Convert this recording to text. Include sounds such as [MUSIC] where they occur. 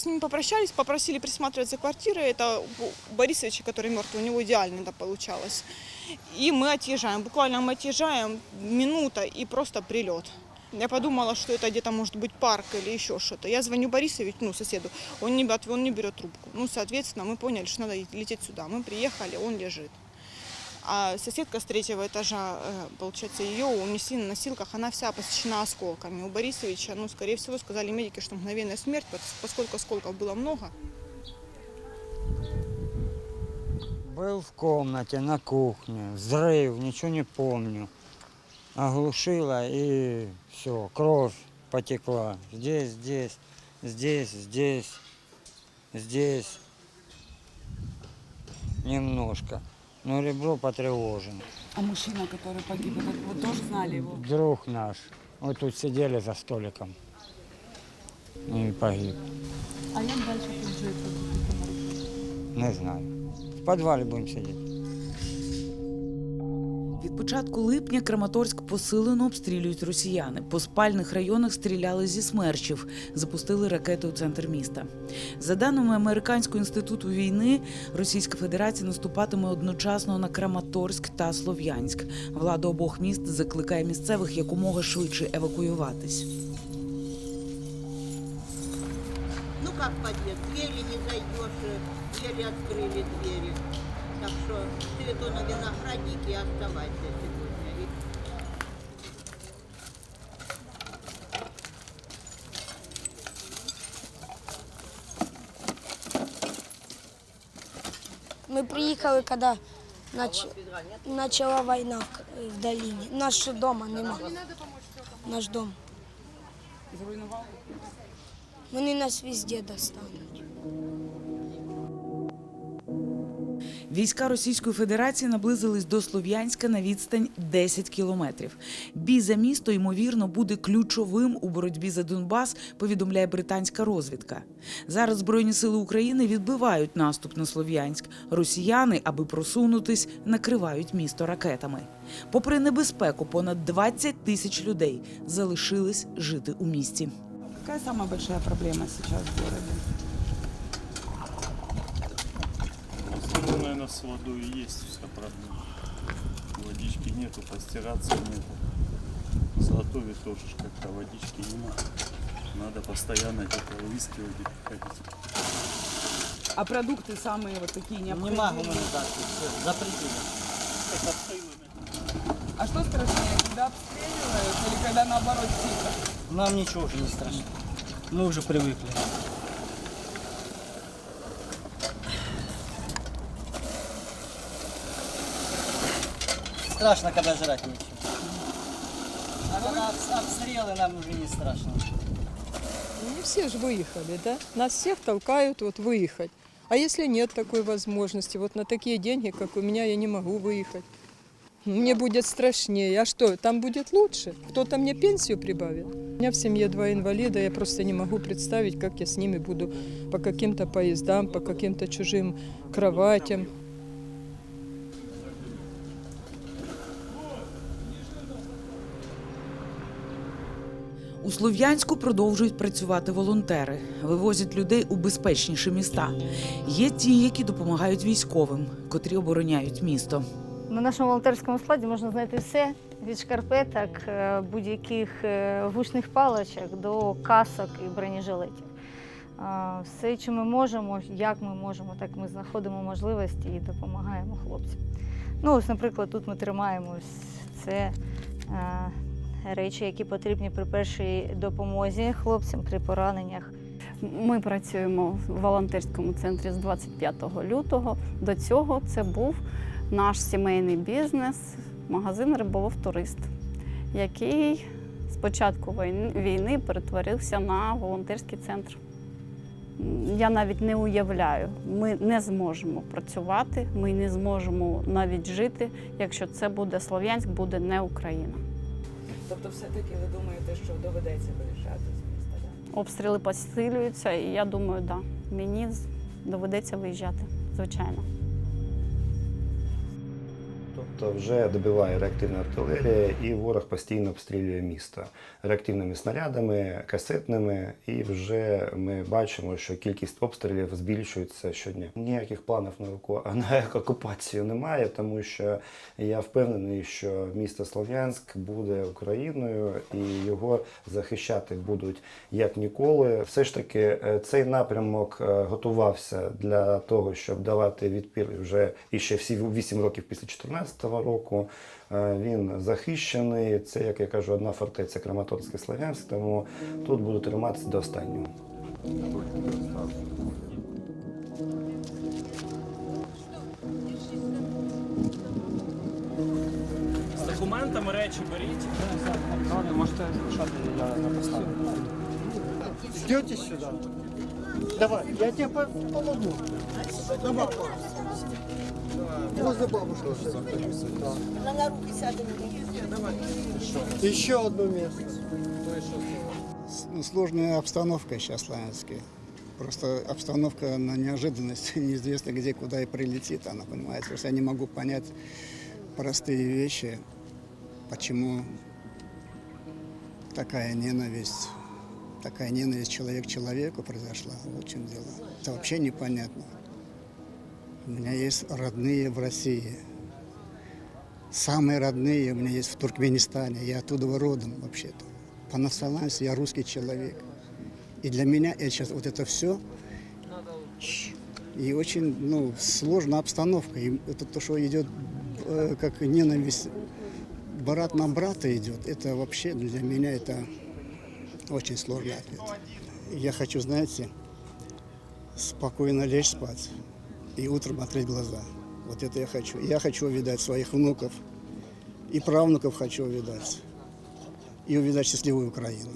с ними попрощались, попросили присматривать за квартирой. Это у Борисовича, который мертвый, у него идеально это получалось. И мы отъезжаем. Буквально мы отъезжаем, минута и просто прилет. Я подумала, что это где-то может быть парк или еще что-то. Я звоню Борисовичу, ну, соседу, он не, бят- он не берет трубку. Ну, соответственно, мы поняли, что надо лететь сюда. Мы приехали, он лежит. А соседка с третьего этажа, э, получается, ее унесли на носилках, она вся посечена осколками. У Борисовича, ну, скорее всего, сказали медики, что мгновенная смерть, пос- поскольку осколков было много. Был в комнате, на кухне, взрыв, ничего не помню. Оглушило и все, кровь потекла. Здесь, здесь, здесь, здесь, здесь. Немножко. Но ребро потревожено. А мужчина, который погиб, это вы тоже знали его? Друг наш. Вот тут сидели за столиком. И погиб. А як далі тут жити? Не знаю. В підвалі будемо сидіти. Від початку липня Краматорськ посилено обстрілюють росіяни. По спальних районах стріляли зі смерчів, запустили ракети у центр міста. За даними Американського інституту війни, Російська Федерація наступатиме одночасно на Краматорськ та Слов'янськ. Влада обох міст закликає місцевих якомога швидше евакуюватись. Ну как подъезд, двери не зайдешь, э, еле открыли двери. Так что то на винограднике и оставайся сегодня. И Мы приехали, когда нач... начала война в, в долине. Наш дома нема. Наш дом. Зруйнували? Вони нас везде достануть. Війська Російської Федерації наблизились до Слов'янська на відстань 10 кілометрів. Бій за місто ймовірно буде ключовим у боротьбі за Донбас. Повідомляє британська розвідка. Зараз збройні сили України відбивають наступ на Слов'янськ. Росіяни, аби просунутись, накривають місто ракетами. Попри небезпеку, понад 20 тисяч людей залишились жити у місті. Самая большая проблема сейчас в городе? Ну, наверное, с водой есть вся проблема. Водички нету, постираться нету. Заготовить тоже ж как-то водички нема. Надо постоянно где-то выискивать, ходить. А продукты самые вот такие Не необходимые? могу гуманитарки, все, запретили. А что страшнее, когда обстреливают или когда наоборот тихо? Нам ничего уже не страшно. Мы уже привыкли. Страшно, когда жрать нечего. А когда обс- обстрелы нам уже не страшно. Не все же выехали, да? Нас всех толкают вот выехать. А если нет такой возможности, вот на такие деньги, как у меня, я не могу выехать. Мне будет страшнее. А что, там будет лучше? Кто-то мне пенсию прибавит? У меня в семье два инвалида, я просто не могу представить, как я с ними буду по каким-то поездам, по каким-то чужим кроватям. Слов'янську продовжують працювати волонтери, вивозять людей у безпечніші міста. Є ті, які допомагають військовим, котрі обороняють місто. На нашому волонтерському складі можна знайти все від шкарпеток, е, будь-яких е, гучних паличок до касок і бронежилетів. Все, що ми можемо, як ми можемо, так ми знаходимо можливості і допомагаємо хлопцям. Ну, ось, наприклад, тут ми тримаємо ось це е, речі, які потрібні при першій допомозі хлопцям при пораненнях. Ми працюємо в волонтерському центрі з 25 лютого. До цього це був наш сімейний бізнес, магазин Риболов Турист, який з початку війни- перетворився на волонтерський центр. Я навіть не уявляю, ми не зможемо працювати, ми не зможемо навіть жити, якщо це буде Слов'янськ, буде не Україна. Тобто все-таки ви думаєте, що доведеться виїжджати з міста? Да? Обстріли посилюються, і я думаю, да, мені доведеться виїжджати, звичайно. Тобто вже добиває реактивна артилерія, і ворог постійно обстрілює місто реактивними снарядами, касетними. І вже ми бачимо, що кількість обстрілів збільшується щодня. Ніяких планів на оку- [LAUGHS] на окупацію немає, тому що я впевнений, що місто Слов'янськ буде Україною і його захищати будуть як ніколи. Все ж таки, е, цей напрямок е, готувався для того, щоб давати відпір вже і ще всі 8 років після 2014 року. Е, Він захищений. Це, як я кажу, одна фортеця Краматорськ і Слов'янськ, тому тут буду триматися до останнього. З документами речі беріть. Можете залишати, я поставлю. Идете сюда. Давай, я тебе по- помогу. Давай. Возле бабушки. Да. Она на руки сядет. Еще одно место. Сложная обстановка сейчас в Славянске. Просто обстановка на неожиданность, [LAUGHS] неизвестно где, куда и прилетит она, понимаете. То есть я не могу понять простые вещи, почему такая ненависть, такая ненависть человек человеку произошла. Вот в чем дело. Это вообще непонятно. У меня есть родные в России. Самые родные у меня есть в Туркменистане. Я оттуда родом вообще-то. По национальности я русский человек. И для меня это сейчас вот это все и очень ну, сложная обстановка. И это то, что идет э, как ненависть брат на брата идет, это вообще для меня это очень сложный ответ. Я хочу, знаете, спокойно лечь спать и утром открыть глаза. Вот это я хочу. Я хочу увидать своих внуков и правнуков хочу увидать. И увидать счастливую Украину.